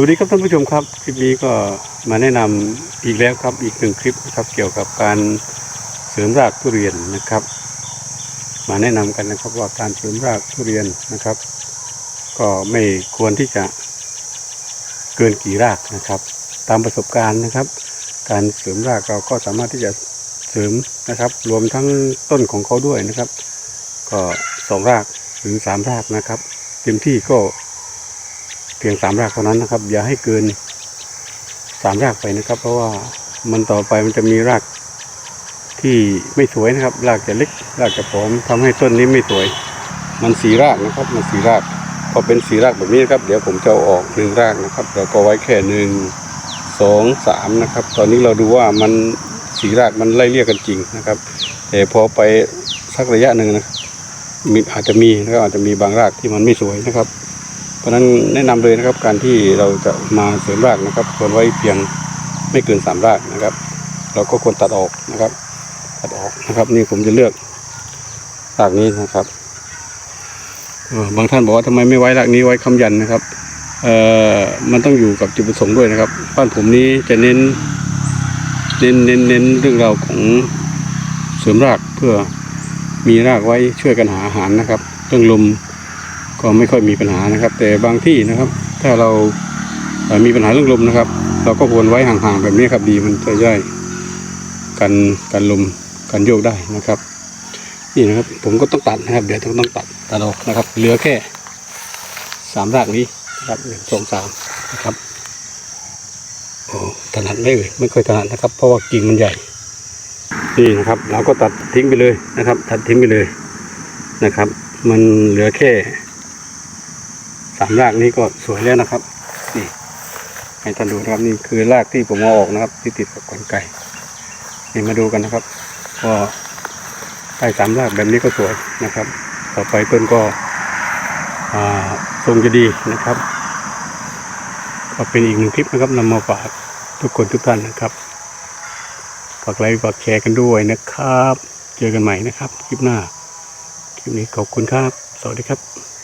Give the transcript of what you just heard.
วัสดีครับท่านผู้ชมครับ คลิปนี้ก็มาแนะนำอีกแล้วครับอีกหนึ่งคลิปนะครับเกี่ยวกับการเสริมรากทุเรียนนะครับ มาแนะนำกันนะครับว่าการเสริมรากทุเรียนนะครับ ก็ไม่ควรที่จะเกินกี่รากนะครับ ตามประสบการณ์นะครับ การเสริมรากเราก็สามารถที่จะเสริมนะครับ รวมทั้งต้นของเขาด้วยนะครับ ก็สองรากหรือสามรากนะครับเต็มที่ก็ เพียงสามรากเท่านั้นนะครับ อย่าให้เกินสามรากไปนะครับ เพราะว่ามันต่อไปมันจะมีรากที่ไม่สวยนะครับ รากจะเล็ก รากจะผอมทำให้ต้นนี้ไม่สวย มันสีรากนะครับ มันสีรากพอเป็นสีรากแบบนี้นะครับ เดี๋ยวผมจะออกหนึ่งรากนะครับเราก็ไว้แค่หนึ่งสองสามนะครับ ตอนนี้เราดูว่ามันสีรากมันไล่เลี่ยกกันจริงนะครับ แต่พอไปสักระยะหนึ่งนะมีอาจจะมีนะครับอาจจะมีบางรากที่มันไม่สวยนะครับ ราะนั้นแนะนำเลยนะครับการที่เราจะมาเสริมรากนะครับควรไว้เพียงไม่เกินสามรากนะครับ เราก็ควรตัดออกนะครับ ตัดออกนะครับ นี่ผมจะเลือกรากนี้นะครับบางท่านบอกว่าทำไมไม่ไว้รากนี้ไว้คำยันนะครับเอ่อมันต้องอยู่กับจุดประสงค์ด้วยนะครับ บ้านผมนี้จะเน้น เน้นเน้นเน้นเรื่องราวของเสริมรากเพื่อมีรากไว้ช่วยกันหาอาหารนะครับ เรื่องลม ก็ไม่ค่อยมีปัญหานะครับ แต่บางที่นะครับ ถ้าเรามีปัญหาเรื่องลมนะครับ เราก็ควรไว้ห่างๆแบบนี้ครับดีมันจะย่อยกันกันลมกันโยกได้นะครับนี่นะครับผมก็ต้องตัดนะครับ เดี๋ยวต้องต้องตัดตัดออกนะครับ เหลือแค่สามรากนี้นะครับหนึ่งสองสามนะครับโอ้ถนัดไม่เอ่ยไม่ค่อยถนัดนะครับ เพราะว่ากิ่งมันใหญ่นี่นะครับ เราก็ตัดทิ้งไปเลยนะครับ ตัดทิ้งไปเลยนะครับ มันเหลือแค่ สามรากนี้ก็สวยแล้วนะครับ นี่ให้ท่านดูนะครับนี่คือรากที่ผมเอาออกนะครับ ที่ติดกับขนไก่นี่มาดูกันนะครับ ก็ได้สามรากแบบนี้ก็สวยนะครับ ต่อไปต้นก็อ่าทรงจะดีนะครับ ก็เป็นอีกหนึ่งคลิปนะครับนำมาฝากทุกคนทุกท่านนะครับฝากไลค์ฝากแชร์กันด้วยนะครับ เจอกันใหม่นะครับ คลิปหน้า คลิปนี้ขอบคุณครับ สวัสดีครับ